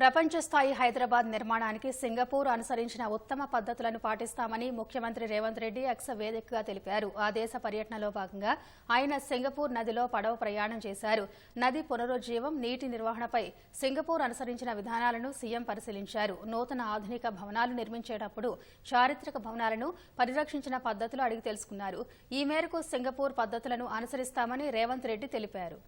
ప్రపంచ స్థాయి హైదరాబాద్ నిర్మాణానికి సింగపూర్ అనుసరించిన ఉత్తమ పద్ధతులను పాటిస్తామని ముఖ్యమంత్రి రేవంత్ రెడ్డి ఎక్స్ వేదికగా తెలిపారు. ఆ దేశ పర్యటనలో భాగంగా ఆయన సింగపూర్ నదిలో పడవ ప్రయాణం చేశారు. నది పునరుజ్జీవం నీటి నిర్వహణపై సింగపూర్ అనుసరించిన విధానాలను సీఎం పరిశీలించారు. నూతన ఆధునిక భవనాలు నిర్మించేటప్పుడు చారిత్రక భవనాలను పరిరక్షించిన పద్ధతులు అడిగి తెలుసుకున్నారు. ఈ మేరకు సింగపూర్ పద్ధతులను అనుసరిస్తామని రేవంత్ రెడ్డి తెలిపారు.